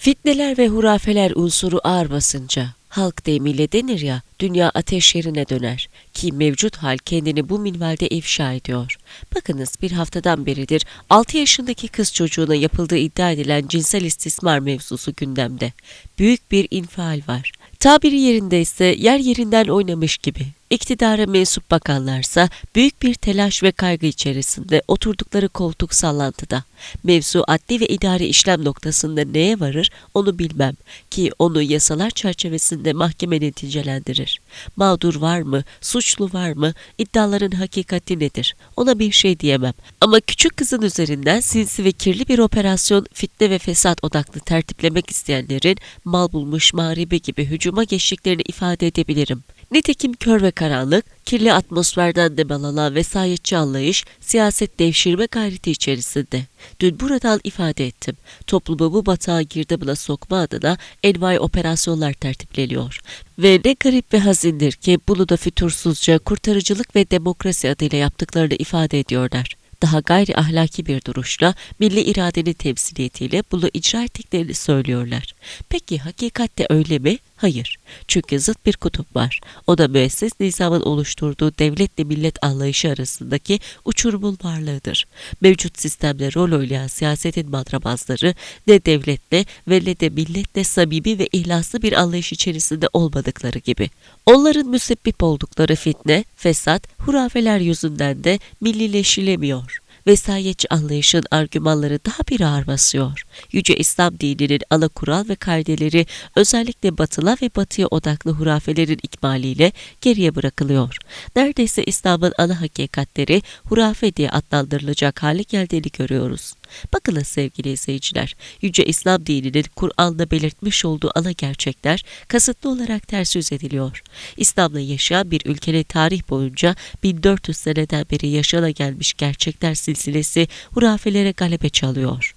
Fitneler ve hurafeler unsuru ağır basınca, halk deyimiyle denir ya, dünya ateş yerine döner ki mevcut hal kendini bu minvalde ifşa ediyor. Bakınız bir haftadan beridir 6 yaşındaki kız çocuğuna yapıldığı iddia edilen cinsel istismar mevzusu gündemde. Büyük bir infial var. Tabiri yerinde ise yer yerinden oynamış gibi. İktidara mensup bakanlarsa büyük bir telaş ve kaygı içerisinde oturdukları koltuk sallantıda. Mevzu adli ve idari işlem noktasında neye varır onu bilmem ki onu yasalar çerçevesinde mahkeme neticelendirir. Mağdur var mı, suçlu var mı, iddiaların hakikati nedir ona bir şey diyemem. Ama küçük kızın üzerinden sinsi ve kirli bir operasyon fitne ve fesat odaklı tertiplemek isteyenlerin mal bulmuş mağribi gibi hücuma geçtiklerini ifade edebilirim. Nitekim kör ve karanlık, kirli atmosferden nemalanan vesayetçi anlayış, siyaset devşirme gayreti içerisinde. Dün buradan ifade ettim. Toplumu bu batağa girdabına sokma adına envai operasyonlar tertipleniyor. Ve ne garip ve hazindir ki bunu da fütursuzca kurtarıcılık ve demokrasi adıyla yaptıklarını ifade ediyorlar daha gayri ahlaki bir duruşla milli iradenin temsiliyetiyle bunu icra ettiklerini söylüyorlar. Peki hakikatte öyle mi? Hayır. Çünkü zıt bir kutup var. O da müesses nizamın oluşturduğu devletle millet anlayışı arasındaki uçurumun varlığıdır. Mevcut sistemde rol oynayan siyasetin madrabazları ne devletle ve ne de milletle samimi ve ihlaslı bir anlayış içerisinde olmadıkları gibi. Onların müsebbip oldukları fitne, fesat, hurafeler yüzünden de millileşilemiyor vesayetçi anlayışın argümanları daha bir ağır basıyor. Yüce İslam dininin ana kural ve kaideleri özellikle batıla ve batıya odaklı hurafelerin ikmaliyle geriye bırakılıyor. Neredeyse İslam'ın ana hakikatleri hurafe diye adlandırılacak hale geldiğini görüyoruz. Bakınız sevgili izleyiciler, Yüce İslam dininin Kur'an'da belirtmiş olduğu ana gerçekler kasıtlı olarak ters yüz ediliyor. İslam'la yaşayan bir ülkenin tarih boyunca 1400 seneden beri yaşana gelmiş gerçekler silsilesi hurafelere galebe çalıyor.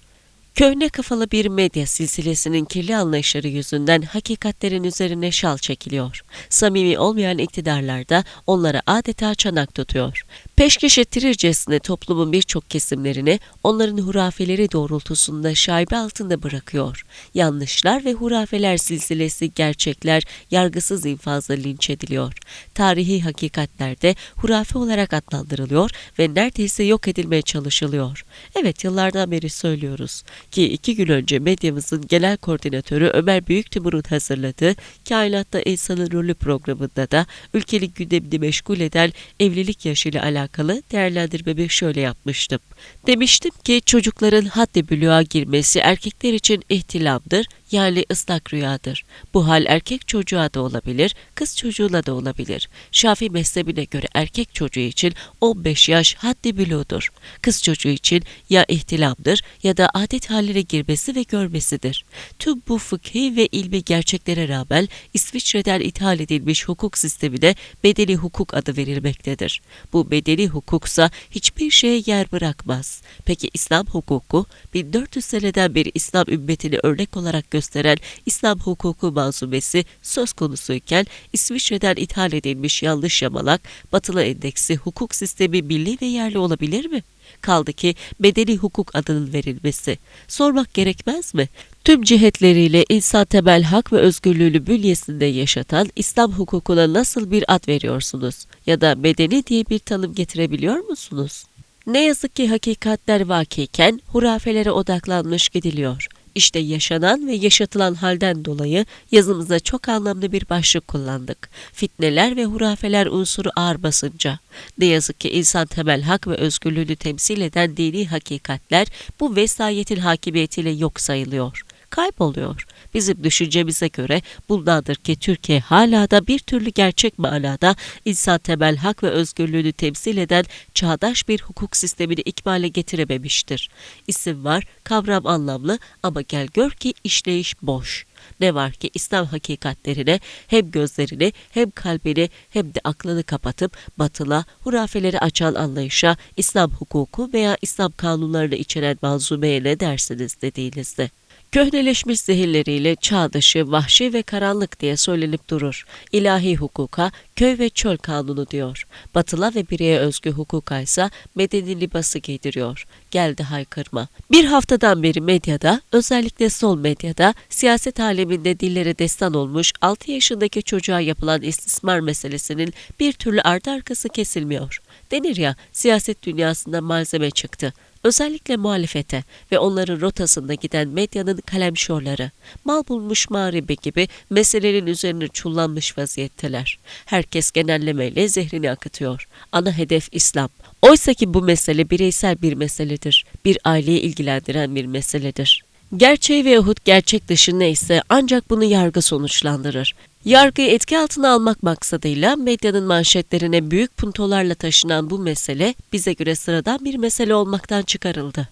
Köhne kafalı bir medya silsilesinin kirli anlayışları yüzünden hakikatlerin üzerine şal çekiliyor. Samimi olmayan iktidarlar da onlara adeta çanak tutuyor. Peşkeş ettirircesine toplumun birçok kesimlerini onların hurafeleri doğrultusunda şaibe altında bırakıyor. Yanlışlar ve hurafeler silsilesi gerçekler yargısız infazla linç ediliyor. Tarihi hakikatlerde hurafe olarak adlandırılıyor ve neredeyse yok edilmeye çalışılıyor. Evet yıllardan beri söylüyoruz ki iki gün önce medyamızın genel koordinatörü Ömer Büyüktimur'un hazırladığı Kainatta İnsanın Rolü programında da ülkenin gündemini meşgul eden evlilik yaşıyla alakalı değerlendirmemi şöyle yapmıştım. Demiştim ki çocukların haddi büluğa girmesi erkekler için ihtilamdır yani ıslak rüyadır. Bu hal erkek çocuğa da olabilir, kız çocuğuna da olabilir. Şafii mezhebine göre erkek çocuğu için 15 yaş haddi büluğdur. Kız çocuğu için ya ihtilamdır ya da adet haline girmesi ve görmesidir. Tüm bu fıkhi ve ilmi gerçeklere rağmen İsviçre'den ithal edilmiş hukuk sistemine bedeli hukuk adı verilmektedir. Bu bedeli hukuksa hiçbir şeye yer bırakmaz. Peki İslam hukuku 1400 seneden beri İslam ümmetini örnek olarak gösteren İslam hukuku manzumesi söz konusuyken İsviçre'den ithal edilmiş yanlış yamalak batılı endeksi hukuk sistemi milli ve yerli olabilir mi? Kaldı ki bedeli hukuk adının verilmesi. Sormak gerekmez mi? Tüm cihetleriyle insan temel hak ve özgürlüğünü bünyesinde yaşatan İslam hukukuna nasıl bir ad veriyorsunuz? Ya da bedeni diye bir tanım getirebiliyor musunuz? Ne yazık ki hakikatler vakiyken hurafelere odaklanmış gidiliyor. İşte yaşanan ve yaşatılan halden dolayı yazımızda çok anlamlı bir başlık kullandık. Fitneler ve hurafeler unsuru ağır basınca. Ne yazık ki insan temel hak ve özgürlüğünü temsil eden dini hakikatler bu vesayetin hakimiyetiyle yok sayılıyor kayboluyor. Bizim düşüncemize göre bundandır ki Türkiye hala da bir türlü gerçek manada insan temel hak ve özgürlüğünü temsil eden çağdaş bir hukuk sistemini ikmale getirememiştir. İsim var, kavram anlamlı ama gel gör ki işleyiş boş. Ne var ki İslam hakikatlerine hem gözlerini hem kalbini hem de aklını kapatıp batıla, hurafeleri açan anlayışa İslam hukuku veya İslam kanunlarını içeren manzumeye ne dersiniz dediğinizde. Köhneleşmiş zehirleriyle çağ dışı, vahşi ve karanlık diye söylenip durur. İlahi hukuka köy ve çöl kanunu diyor. Batıla ve bireye özgü hukuka ise medeni libası giydiriyor. Geldi haykırma. Bir haftadan beri medyada, özellikle sol medyada, siyaset aleminde dillere destan olmuş 6 yaşındaki çocuğa yapılan istismar meselesinin bir türlü ardı arkası kesilmiyor. Denir ya, siyaset dünyasında malzeme çıktı özellikle muhalefete ve onların rotasında giden medyanın kalemşorları, mal bulmuş mağribi gibi meselelerin üzerine çullanmış vaziyetteler. Herkes genellemeyle zehrini akıtıyor. Ana hedef İslam. Oysa ki bu mesele bireysel bir meseledir. Bir aileyi ilgilendiren bir meseledir. Gerçeği veyahut gerçek dışı neyse ancak bunu yargı sonuçlandırır. Yargıyı etki altına almak maksadıyla medyanın manşetlerine büyük puntolarla taşınan bu mesele bize göre sıradan bir mesele olmaktan çıkarıldı.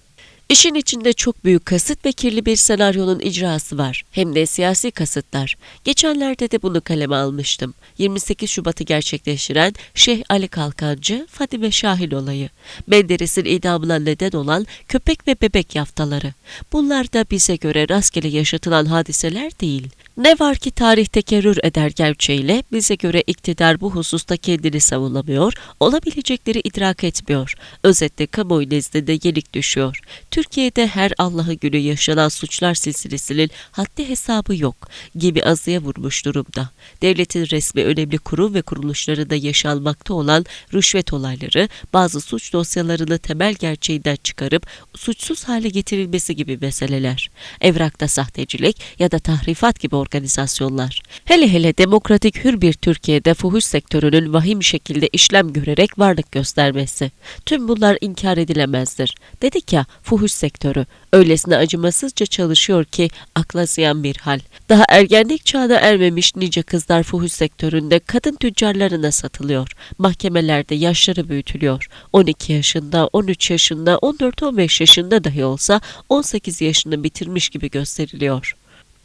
İşin içinde çok büyük kasıt ve kirli bir senaryonun icrası var. Hem de siyasi kasıtlar. Geçenlerde de bunu kaleme almıştım. 28 Şubat'ı gerçekleştiren Şeyh Ali Kalkancı, Fadime Şahin olayı. Menderes'in idamına neden olan köpek ve bebek yaftaları. Bunlar da bize göre rastgele yaşatılan hadiseler değil. Ne var ki tarih tekerrür eder gerçeğiyle bize göre iktidar bu hususta kendini savunamıyor, olabilecekleri idrak etmiyor. Özetle kamuoyu nezdinde yenik düşüyor. Türkiye'de her Allah'ı günü yaşanan suçlar silsilesinin haddi hesabı yok gibi azıya vurmuş durumda. Devletin resmi önemli kurum ve kuruluşlarında yaşanmakta olan rüşvet olayları bazı suç dosyalarını temel gerçeğinden çıkarıp suçsuz hale getirilmesi gibi meseleler. Evrakta sahtecilik ya da tahrifat gibi organizasyonlar. Hele hele demokratik hür bir Türkiye'de fuhuş sektörünün vahim şekilde işlem görerek varlık göstermesi. Tüm bunlar inkar edilemezdir. Dedik ya fuhuş sektörü öylesine acımasızca çalışıyor ki akla ziyan bir hal. Daha ergenlik çağına ermemiş nice kızlar fuhuş sektöründe kadın tüccarlarına satılıyor. Mahkemelerde yaşları büyütülüyor. 12 yaşında, 13 yaşında, 14-15 yaşında dahi olsa 18 yaşını bitirmiş gibi gösteriliyor.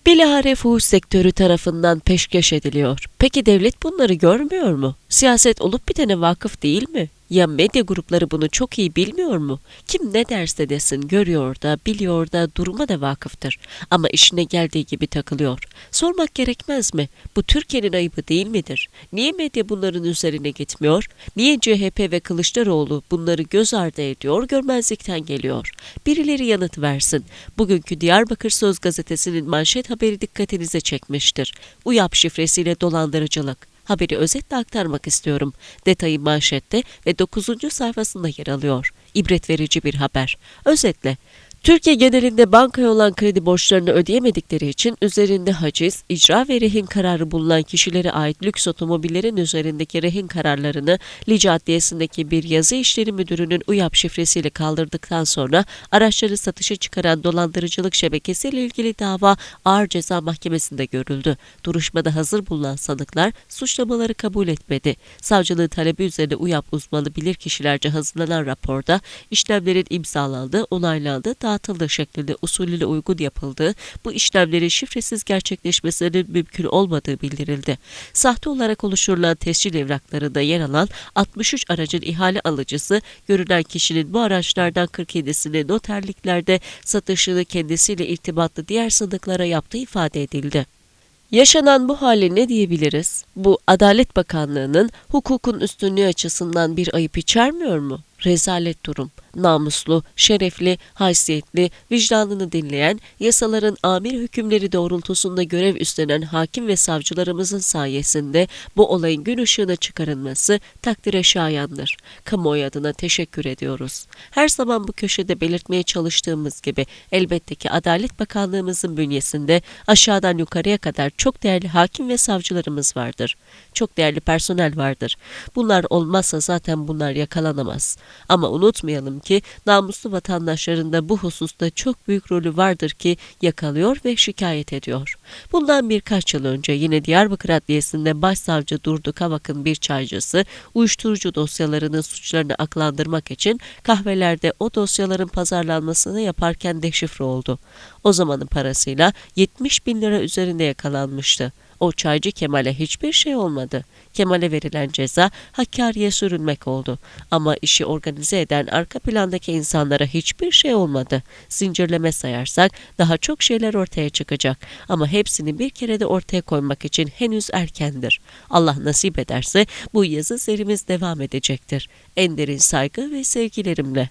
Bilahare fuhuş sektörü tarafından peşkeş ediliyor. Peki devlet bunları görmüyor mu? Siyaset olup bitene vakıf değil mi? Ya medya grupları bunu çok iyi bilmiyor mu? Kim ne derse desin görüyor da biliyor da duruma da vakıftır. Ama işine geldiği gibi takılıyor. Sormak gerekmez mi? Bu Türkiye'nin ayıbı değil midir? Niye medya bunların üzerine gitmiyor? Niye CHP ve Kılıçdaroğlu bunları göz ardı ediyor, görmezlikten geliyor? Birileri yanıt versin. Bugünkü Diyarbakır Söz Gazetesi'nin manşet haberi dikkatinize çekmiştir. UYAP şifresiyle dolandırıcılık. Haberi özetle aktarmak istiyorum. Detayı manşette ve 9. sayfasında yer alıyor. İbret verici bir haber. Özetle Türkiye genelinde bankaya olan kredi borçlarını ödeyemedikleri için üzerinde haciz, icra ve rehin kararı bulunan kişilere ait lüks otomobillerin üzerindeki rehin kararlarını Lice Adliyesi'ndeki bir yazı işleri müdürünün UYAP şifresiyle kaldırdıktan sonra araçları satışa çıkaran dolandırıcılık şebekesiyle ilgili dava Ağır Ceza Mahkemesi'nde görüldü. Duruşmada hazır bulunan sanıklar suçlamaları kabul etmedi. Savcılığın talebi üzerine UYAP uzmanı bilirkişilerce hazırlanan raporda işlemlerin imzalandığı, onaylandığı, dağıtıldığı şeklinde usulüne uygun yapıldığı, bu işlemlerin şifresiz gerçekleşmesinin mümkün olmadığı bildirildi. Sahte olarak oluşturulan tescil evraklarında yer alan 63 aracın ihale alıcısı, görünen kişinin bu araçlardan 47'sini noterliklerde satışını kendisiyle irtibatlı diğer sanıklara yaptığı ifade edildi. Yaşanan bu hale ne diyebiliriz? Bu Adalet Bakanlığı'nın hukukun üstünlüğü açısından bir ayıp içermiyor mu? Rezalet durum namuslu, şerefli, haysiyetli, vicdanını dinleyen, yasaların amir hükümleri doğrultusunda görev üstlenen hakim ve savcılarımızın sayesinde bu olayın gün ışığına çıkarılması takdire şayandır. Kamuoyu adına teşekkür ediyoruz. Her zaman bu köşede belirtmeye çalıştığımız gibi elbette ki Adalet Bakanlığımızın bünyesinde aşağıdan yukarıya kadar çok değerli hakim ve savcılarımız vardır. Çok değerli personel vardır. Bunlar olmazsa zaten bunlar yakalanamaz. Ama unutmayalım ki namuslu vatandaşların da bu hususta çok büyük rolü vardır ki yakalıyor ve şikayet ediyor. Bundan birkaç yıl önce yine Diyarbakır Adliyesi'nde başsavcı Durdu Kavak'ın bir çaycısı uyuşturucu dosyalarının suçlarını aklandırmak için kahvelerde o dosyaların pazarlanmasını yaparken deşifre oldu. O zamanın parasıyla 70 bin lira üzerinde yakalanmıştı. O çaycı Kemal'e hiçbir şey olmadı. Kemal'e verilen ceza Hakkari'ye sürülmek oldu. Ama işi organize eden arka plandaki insanlara hiçbir şey olmadı. Zincirleme sayarsak daha çok şeyler ortaya çıkacak. Ama hepsini bir kere de ortaya koymak için henüz erkendir. Allah nasip ederse bu yazı serimiz devam edecektir. En derin saygı ve sevgilerimle.